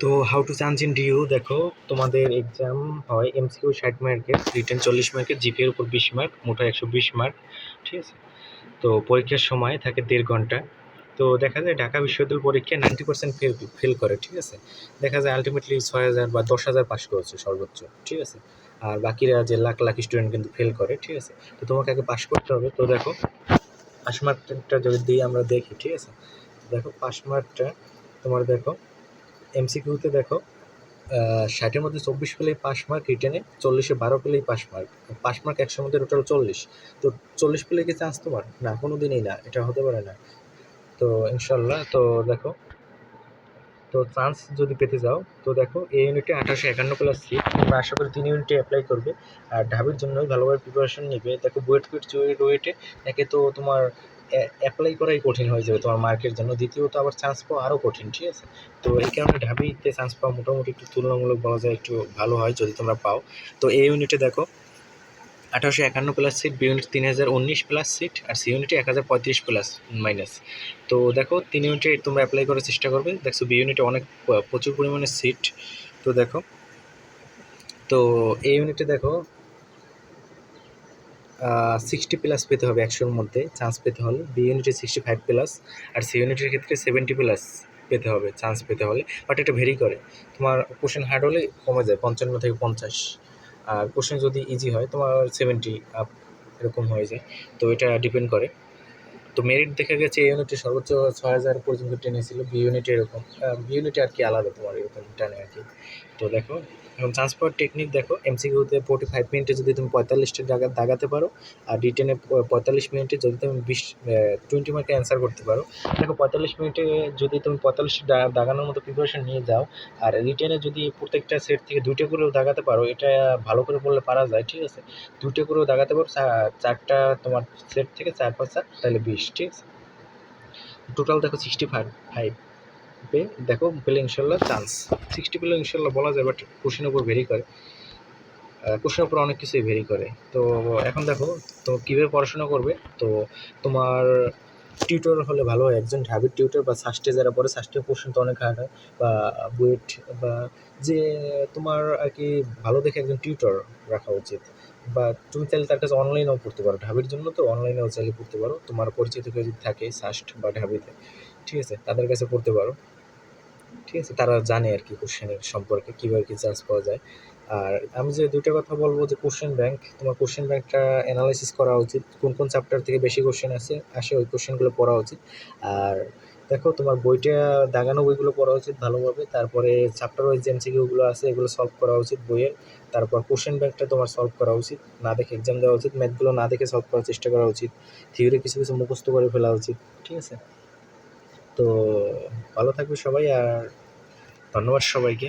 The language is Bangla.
তো how to chance in DU দেখো, তোমাদের এক্সাম হয় এমসিকিউ ষাট মার্কের রিটার্ন চল্লিশ মার্কের জিপিএর উপর বিশ মার্ক মোটা একশো বিশ মার্ক ঠিক আছে? তো পরীক্ষার সময় থাকে দেড় ঘণ্টা। তো দেখা যায় ঢাকা বিশ্ববিদ্যালয় পরীক্ষায় নাইনটি পার্সেন্ট ফেল ফেল করে, ঠিক আছে? দেখা যায় আলটিমেটলি ছয় হাজার বা দশ হাজার পাস করেছে সর্বোচ্চ, ঠিক আছে? আর বাকিরা যে লাখ লাখ স্টুডেন্ট কিন্তু ফেল করে, ঠিক আছে? তো তোমাকে আগে পাস করতে হবে। তো দেখো পাস মার্কটা যদি আমরা দেখি, ঠিক আছে? দেখো পাস মার্কটা তোমার দেখো এমসিকিউতে দেখো ষাটের মধ্যে চব্বিশ পেলেই পাস মার্ক রিটেনে চল্লিশে বারো পেলেই পাস মার্ক পাস মার্ক একশোর মধ্যে টোটাল চল্লিশ। তো চল্লিশ পেলে কি চান্স তোমার? না কোনো দিনই না, এটা হতে পারে না। তো ইনশাল্লাহ তো দেখো, তো চান্স যদি পেতে যাও, তো দেখো এই ইউনিটে আঠাশো একান্ন প্লাস সিট তোমরা আশা করি তিন ইউনিটে অ্যাপ্লাই করবে। আর ঢাবির জন্য ভালোভাবে প্রিপারেশন নেবে। দেখো, বুয়েট কুয়েট চুয়েট ওয়েটে একে তো তোমার অ্যাপ্লাই করাই কঠিন হয়ে যাবে তোমার মার্কের জন্য। দ্বিতীয়ত আবার চান্স পাওয়া আরও কঠিন, ঠিক আছে? তো এই কারণে ঢাবিতে চান্স পাওয়া মোটামুটি একটু তুলনামূলক বলা যায় একটু ভালো হয় যদি তোমরা পাও। তো এই ইউনিটে দেখো, আঠারোশো একান্ন প্লাস সিট বি ইউনিট তিন হাজার উনিশ প্লাস সিট আর সি ইউনিটে এক হাজার পঁয়ত্রিশ প্লাস মাইনাস তো দেখো, তিন ইউনিটে তোমরা অ্যাপ্লাই করার চেষ্টা করবে। দেখছ বি ইউনিটে অনেক প্রচুর পরিমাণে সিট তো দেখো, তো এই ইউনিটে দেখো সিক্সটি প্লাস পেতে হবে একশোর মধ্যে। চান্স পেতে হলে বি ইউনিটে সিক্সটি ফাইভ প্লাস আর সি ইউনিটের ক্ষেত্রে সেভেন্টি প্লাস পেতে হবে চান্স পেতে হলে। বাট এটা ভেরি করে। তোমার কোশ্চেন হার্ড হলে কমে যায়, পঞ্চান্ন থেকে পঞ্চাশ। আর কোশ্চেন যদি ইজি হয়, তোমার সেভেন্টি আপ এরকম হয়ে যায়। তো এটা ডিপেন্ড করে। তো মেরিট দেখা গেছে এই ইউনিটে সর্বোচ্চ ছয় হাজার পর্যন্ত টেনেছিল বি ইউনিটে এরকম বি ইউনিটে আর কি আলাদা তোমার এরকম টানে আর কি। তো দেখো এবং পাওয়ার টেকনিক দেখো এমসিকিউতে ফোর্টি ফাইভ মিনিটে যদি তুমি পঁয়তাল্লিশটা জায়গা দাগাতে পারো, আর রিটেনে পঁয়তাল্লিশ মিনিটে যদি তুমি বিশ টোয়েন্টি মার্কে অ্যান্সার করতে পারো। দেখো, পঁয়তাল্লিশ মিনিটে যদি তুমি পঁয়তাল্লিশ দাগানোর মতো প্রিপারেশন নিয়ে যাও, আর রিটেনে যদি প্রত্যেকটা সেট থেকে দুইটা করেও দাগাতে পারো, এটা ভালো করে বললে পারা যায়, ঠিক আছে? দুটো করেও দাগাতে পারো চারটা তোমার সেট থেকে চার পাঁচ চার তাহলে বিশ। আছে টোটাল দেখো সিক্সটি ফাইভ ফাইভ দেখো পেলে ইনশাল্লাহ চান্স সিক্সটি পেলে ইনশাল্লাহ বলা যায় বাট কোশ্চেনের উপর ভেরি করে। কোশ্চেনের উপর অনেক কিছুই ভেরি করে। তো এখন দেখো, তো কীভাবে পড়াশোনা করবে? তো তোমার টিউটর হলে ভালো হয়, একজন ঢাবির টিউটর বা সাস্টে যারা পড়ে সাস্টের কোশ্চেন তো অনেক হার্ড হয়। বা বুয়েট বা যে তোমার আর কি ভালো দেখে একজন টিউটর রাখা উচিত। বা তুমি চাইলে তার কাছে অনলাইনেও পড়তে পারো। ঢাবির জন্য তো অনলাইনেও চাইলে পড়তে পারো। তোমার পরিচিত কেউ যদি থাকে সাস্ট বা ঢাবিতে, ঠিক আছে? তাদের কাছে পড়তে পারো। ঠিক আছে? তারা জানে আর কি কোশ্চেনের সম্পর্কে, কীভাবে কী চান্স পাওয়া যায়। আর আমি যে দুটো কথা বলব, যে কোশ্চেন ব্যাংক তোমার কোশ্চেন ব্যাংকটা অ্যানালাইসিস করা উচিত। কোন কোন চ্যাপ্টার থেকে বেশি কোশ্চেন আসে আসে ওই কোশ্চেনগুলো পড়া উচিত। আর দেখো, তোমার বইটা দাগানো বইগুলো পড়া উচিত ভালোভাবে। তারপরে চ্যাপ্টার ওয়াইজ এমসিকিউগুলো আছে, এগুলো সলভ করা উচিত বইয়ের তারপর কোশ্চেন ব্যাংকটা তোমার সলভ করা উচিত। না দেখে এক্সাম দেওয়া উচিত। ম্যাথগুলো না দেখে সলভ করার চেষ্টা করা উচিত। থিওরি কিছু কিছু মুখস্থ করে ফেলা উচিত, ঠিক আছে? তো ভালো থাকবে সবাই, আর ধন্যবাদ সবাইকে।